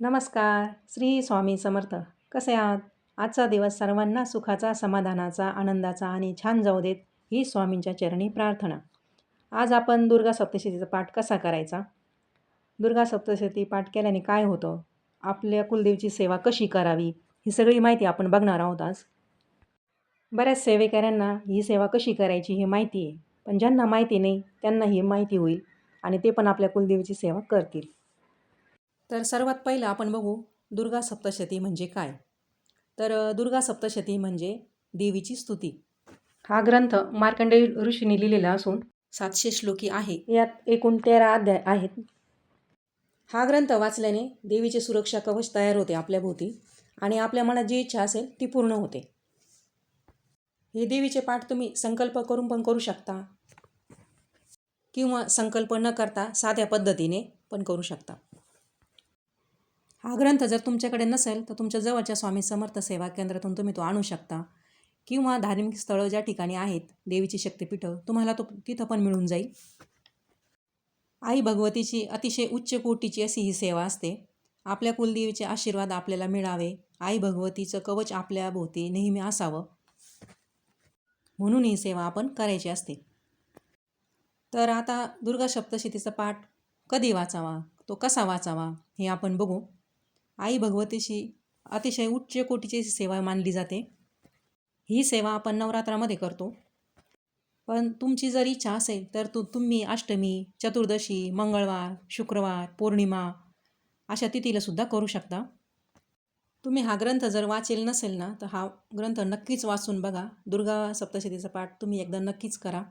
नमस्कार. श्री स्वामी समर्थ. कसे आहात? आजचा दिवस सर्वांना सुखाचा समाधानाचा आनंदाचा आणि छान जाऊ देत ही स्वामींच्या चरणी प्रार्थना. आज आपण दुर्गा सप्तशतीचा पाठ कसा करायचा? दुर्गा सप्तशती पाठ केल्याने काय होतं? आपल्या कुलदेवीची सेवा कशी करावी? ही सगळी माहिती आपण बघणार आहोत आज. बऱ्याच सेवेकऱ्यांना ही सेवा कशी करायची ही माहिती आहे. पण ज्यांना माहिती नाही त्यांना ही माहिती होईल आणि ते पण आपल्या कुलदेवीची सेवा करतील. तर सर्वात पहिलं आपण बघू दुर्गा सप्तशती म्हणजे काय? तर दुर्गा सप्तशती म्हणजे देवीची स्तुती. हा ग्रंथ मार्कंडेय ऋषीने लिहिलेला असून सातशे श्लोकी आहे. यात एकूण तेरा अध्याय आहेत. हा ग्रंथ वाचल्याने देवीचे सुरक्षा कवच तयार होते आपल्या भोवती आणि आपल्या मनात जी इच्छा असेल ती पूर्ण होते. हे देवीचे पाठ तुम्ही संकल्प करून पण करू शकता किंवा संकल्प न करता साध्या पद्धतीने पण करू शकता. हा ग्रंथ जर तुमच्याकडे नसेल तर तुमच्या जवळच्या स्वामी समर्थ सेवा केंद्रातून तुम्ही तो आणू शकता. किंवा धार्मिक स्थळं ज्या ठिकाणी आहेत देवीची शक्तिपीठं तुम्हाला तो तिथं पण मिळून जाईल. आई भगवतीची अतिशय उच्च कोटीची अशी ही सेवा असते. आपल्या कुलदेवीचे आशीर्वाद आपल्याला मिळावे. आई भगवतीचं कवच आपल्या भोवती नेहमी असावं. म्हणून ही सेवा आपण करायची असते. तर आता दुर्गा सप्तशतीचा पाठ कधी वाचावा? तो कसा वाचावा? हे आपण बघू. आई भगवतीशी अतिशय उच्च कोटीची सेवा मानली जाते. ही सेवा आपण नवरात्रामध्ये करतो. पण तुमची जर इच्छा असेल तर तु तुम्ही अष्टमी चतुर्दशी मंगळवार शुक्रवार पौर्णिमा अशा तिथीला सुद्धा करू शकता. तुम्ही हा ग्रंथ जर वाचेल नसेल ना तर हा ग्रंथ नक्कीच वाचून बघा. दुर्गा सप्तशतीचा पाठ तुम्ही एकदा नक्कीच करा.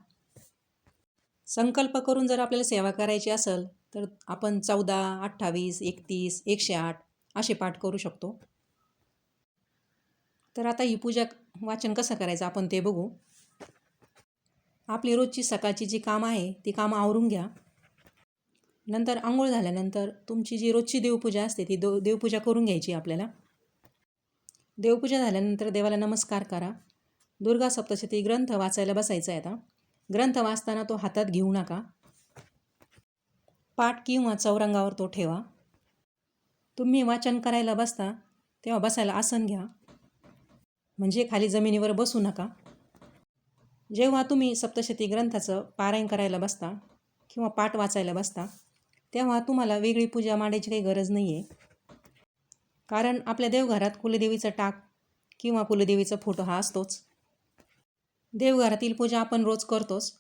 संकल्प करून जर आपल्याला सेवा करायची असेल तर आपण चौदा अठ्ठावीस एकतीस एकशे आठ असे पाठ करू शकतो. तर आता ही पूजा वाचन कसं करायचं आपण ते बघू. आपली रोजची सकाळची जी कामं आहे ती कामं आवरून घ्या. नंतर आंघोळ झाल्यानंतर तुमची जी रोजची देवपूजा असते ती दो देवपूजा करून घ्यायची आपल्याला. देवपूजा झाल्यानंतर देवाला नमस्कार करा. दुर्गा सप्तशती ग्रंथ वाचायला बसायचा आहे आता. ग्रंथ वाचताना तो हातात घेऊ नका. पाठ किंवा चौरंगावर तो ठेवा. तुम्ही वाचन करायला बसता तेव्हा बसायला आसन घ्या. म्हणजे खाली जमिनीवर बसू नका. जेव्हा तुम्ही सप्तशती ग्रंथाचं पारायण करायला बसता किंवा पाठ वाचायला बसता तेव्हा तुम्हाला वेगळी पूजा मांडायची काही गरज नाही आहे कारण आपल्या देवघरात कुलदेवीचं टाक किंवा कुलदेवीचा फोटो हा असतोच. देवघरातील पूजा आपण रोज करतोच.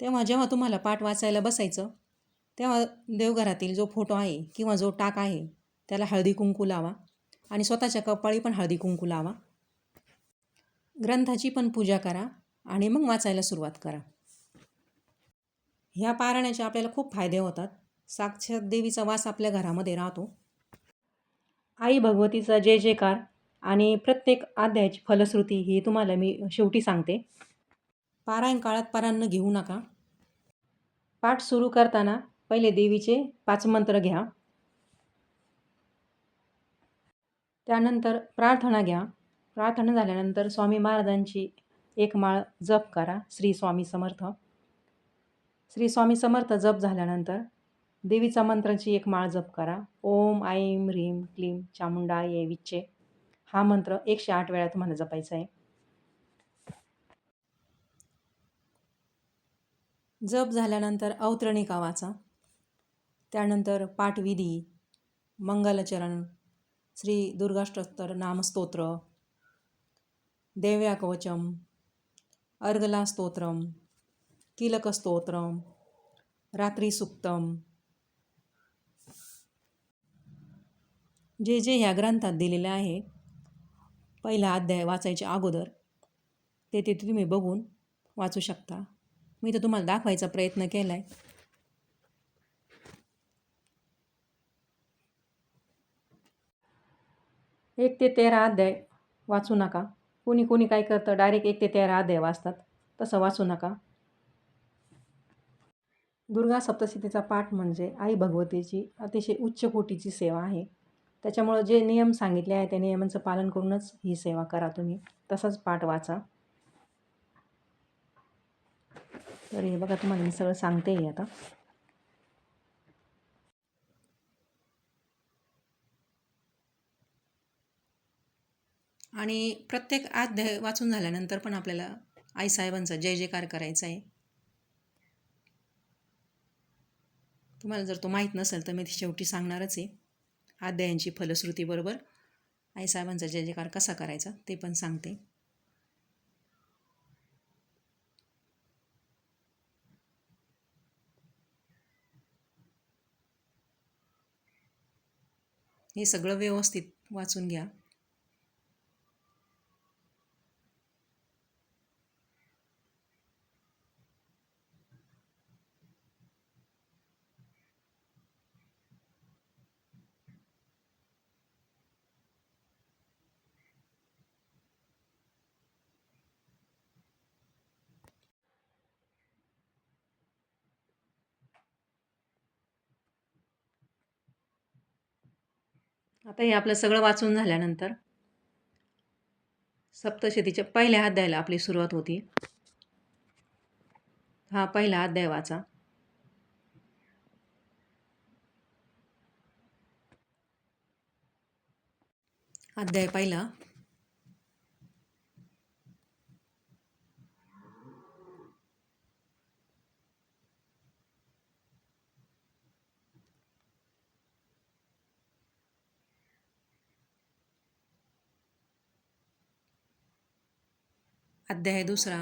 तेव्हा जेव्हा तुम्हाला पाठ वाचायला बसायचं तेव्हा देवघरातील जो फोटो आहे किंवा जो टाक आहे त्याला हळदी कुंकू लावा आणि स्वतःच्या कपाळी पण हळदी कुंकू लावा. ग्रंथाची पण पूजा करा आणि मग वाचायला सुरुवात करा. ह्या पारायणाचे आपल्याला खूप फायदे होतात. साक्षात देवीचा वास आपल्या घरामध्ये राहतो. आई भगवतीचा जय जयकार आणि प्रत्येक अध्यायाची फलश्रुती ही तुम्हाला मी शेवटी सांगते. पारायण काळात पारायण घेऊ नका. पाठ सुरू करताना पहिले देवीचे पाच मंत्र घ्या. त्यानंतर प्रार्थना घ्या. प्रार्थना झाल्यानंतर स्वामी महाराजांची एक माळ जप करा. श्री स्वामी समर्थ. श्री स्वामी समर्थ जप झाल्यानंतर देवीचा मंत्राची एक माळ जप करा. ओम ऐं ह्रीं क्लीं ये विच्चे. हा मंत्र एकशे आठ वेळा तुम्हाला जपायचा आहे. जप झाल्यानंतर अवतरणिका वाचा त्यानंतर पाठविधी मंगलचरण श्री दुर्गाष्टोत्तर नामस्तोत्र। देव्याकवचम अर्गला स्तोत्रम कीलकस्तोत्रम रात्री सुक्तम जे जे ह्या ग्रंथात दिलेले आहे पहिला अध्याय वाचायच्या अगोदर ते ते तुम्ही बघून वाचू शकता. मी तर तुम्हाला दाखवायचा प्रयत्न केला आहे एक ते तेरा अध्याय वाचू नका. कोणी कोणी काय करतं डायरेक्ट एक ते तेरा अध्याय वाचतात. तसं वाचू नका. दुर्गा सप्तशतीचा पाठ म्हणजे आई भगवतीची अतिशय उच्च कोटीची सेवा आहे. त्याच्यामुळं जे नियम सांगितले आहे त्या नियमांचं पालन करूनच ही सेवा करा तुम्ही. तसाच पाठ वाचा. तर हे बघा तुम्हाला मी सगळं सांगते आता. आणि प्रत्येक अध्याय वाचून झाल्यानंतर पण आपल्याला आईसाहेबांचा जय जयकार करायचा आहे. तुम्हाला जर तो माहीत नसेल तर मी शेवटी सांगणारच आहे. अध्यायांची फलश्रुतीबरोबर आईसाहेबांचा जय जयकार कसा करायचा ते पण सांगते. हे सगळं व्यवस्थित वाचून घ्या. आता हे आपलं सगळं वाचून झाल्यानंतर सप्तशतीच्या पहिल्या अध्यायाला आपली सुरुवात होती. हा पहिला अध्याय वाचा. अध्याय पहिला. अध्याय दुसरा।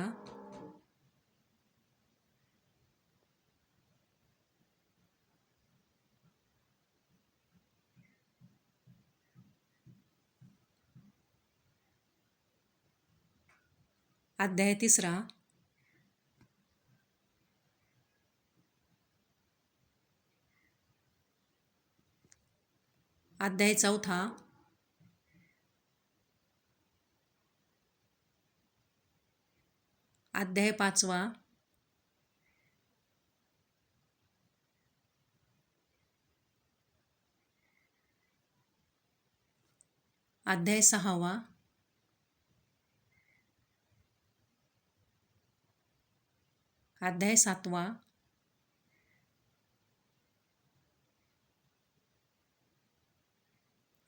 अध्याय तिसरा। अध्याय चौथा। अध्याय पाचवा. अध्याय सहावा. अध्याय सातवा.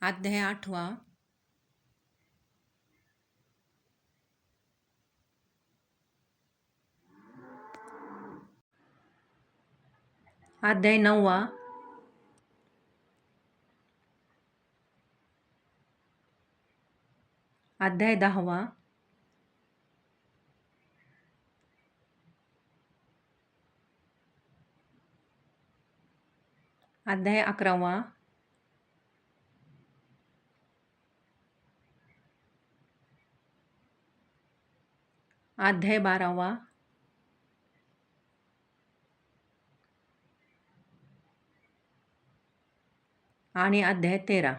अध्याय आठवा. अध्याय नववा अध्याय दहावा अध्याय अकरावा अध्याय बारावा आणि अध्याय तेरा.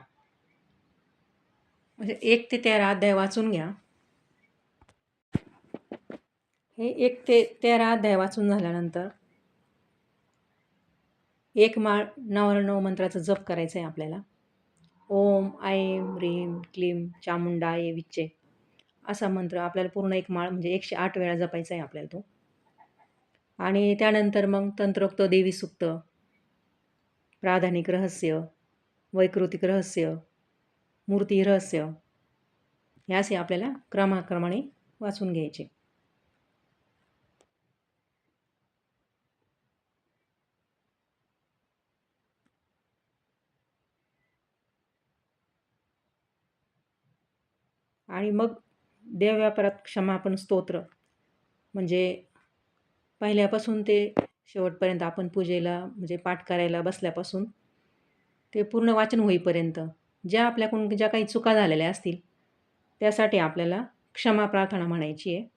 म्हणजे एक ते तेरा अध्याय वाचून घ्या. हे एक ते तेरा अध्याय वाचून झाल्यानंतर एक माळ नवरणव मंत्राचा जप करायचं आहे आपल्याला. ओम ऐम ह्रीं क्लीं चामुंडाय विच्चे असा मंत्र आपल्याला पूर्ण एक माळ म्हणजे एकशे आठ वेळा जपायचा आहे आपल्याला तो. आणि त्यानंतर मग तंत्रोक्त देवी सुक्त प्राधानिक रहस्य वैकृतिक रहस्य मूर्ती रहस्य हे असे आपल्याला क्रमाक्रमाने वाचून घ्यायचे. आणि मग देव व्यापारात क्षमापण स्तोत्र म्हणजे पहिल्यापासून ते शेवटपर्यंत आपण पूजेला म्हणजे पाठ करायला बसल्यापासून ते पूर्ण वाचन होईपर्यंत ज्या आपल्याकडून ज्या काही चुका झालेल्या असतील त्यासाठी आपल्याला क्षमा प्रार्थना म्हणायची आहे.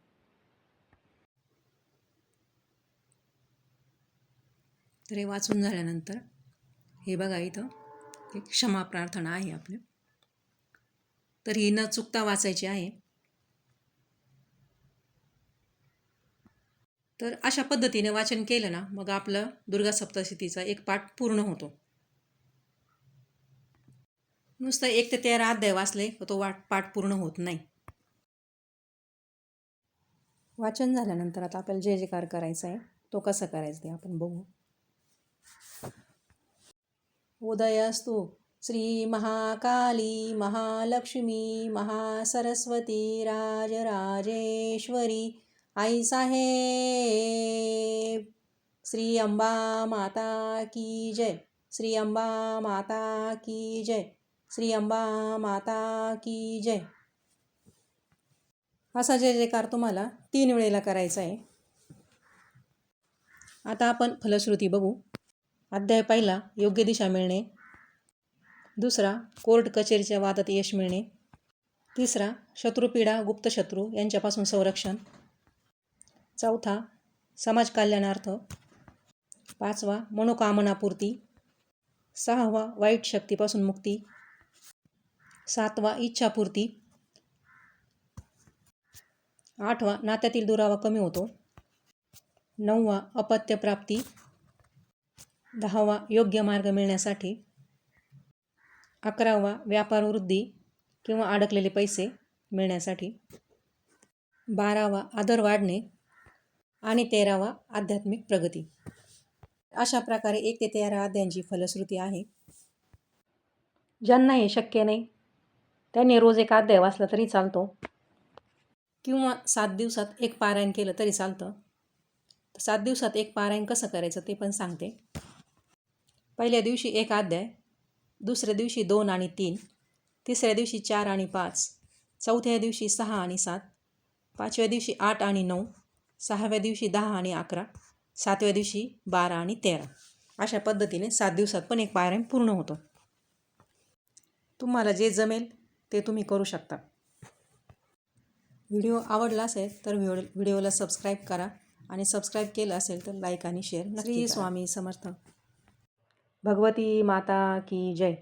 तर हे वाचून झाल्यानंतर हे बघा इथं एक क्षमा प्रार्थना आहे आपली. तर ही न चुकता वाचायची आहे. तर अशा पद्धतीने वाचन केलं ना मग आपलं दुर्गा सप्तशतीचा एक पाठ पूर्ण होतो. नुसतं एक ते तेरा अध्याय वाचले तो वाट पाठ पूर्ण होत नाही. वाचन झाल्यानंतर आता आपल्याला जे जे कार करायचा आहे तो कसा करायचा ते आपण बघू. उदयस्तु श्री महाकाली महालक्ष्मी महासरस्वती राजराजेश्वरी आई साहेब. श्री अंबा माता की जय. श्री अंबा माता की जय. श्री अंबा माता की जय. असा जय जयकार तुम्हाला तीन वेळेला करायचा आहे. आता आपण फलश्रुती बघू. अध्याय पहिला योग्य दिशा मिळणे. दुसरा कोर्ट कचेरीच्या वादात यश मिळणे. तिसरा शत्रुपीडा गुप्त शत्रू यांच्यापासून संरक्षण. चौथा समाज कल्याणार्थ. पाचवा मनोकामनापूर्ती. सहावा वाईट शक्तीपासून मुक्ती. सातवा इच्छापूर्ती. आठवा नात्यातील दुरावा कमी होतो. नववा अपत्यप्राप्ती. दहावा योग्य मार्ग मिळण्यासाठी. अकरावा व्यापार वृद्धी किंवा अडकलेले पैसे मिळण्यासाठी. बारावा आदर वाढणे. आणि तेरावा आध्यात्मिक प्रगती. अशा प्रकारे एक ते तेरा अध्यायांची फलश्रुती आहे. ज्यांना हे शक्य नाही त्यांनी रोज एक अध्याय वाचला तरी चालतो. किंवा सात दिवसात एक पारायण केलं तरी चालतं. सात दिवसात एक पारायण कसं करायचं ते पण सांगते. पहिल्या दिवशी एक अध्याय दुसऱ्या दिवशी दोन आणि तीन तिसऱ्या दिवशी चार आणि पाच चौथ्या दिवशी सहा आणि सात पाचव्या दिवशी आठ आणि नऊ सहाव्या दिवशी दहा आणि अकरा सातव्या दिवशी बारा आणि तेरा. अशा पद्धतीने सात दिवसात पण एक पारायण पूर्ण होतं. तुम्हाला जे जमेल ते तुम्ही करू शकता. व्हिडिओ आवडला असेल तर व्हिडिओ व्हिडिओला सबस्क्राईब करा आणि सबस्क्राईब केलं असेल तर लाईक आणि शेअर श्री स्वामी समर्थ. भगवती माता की जय.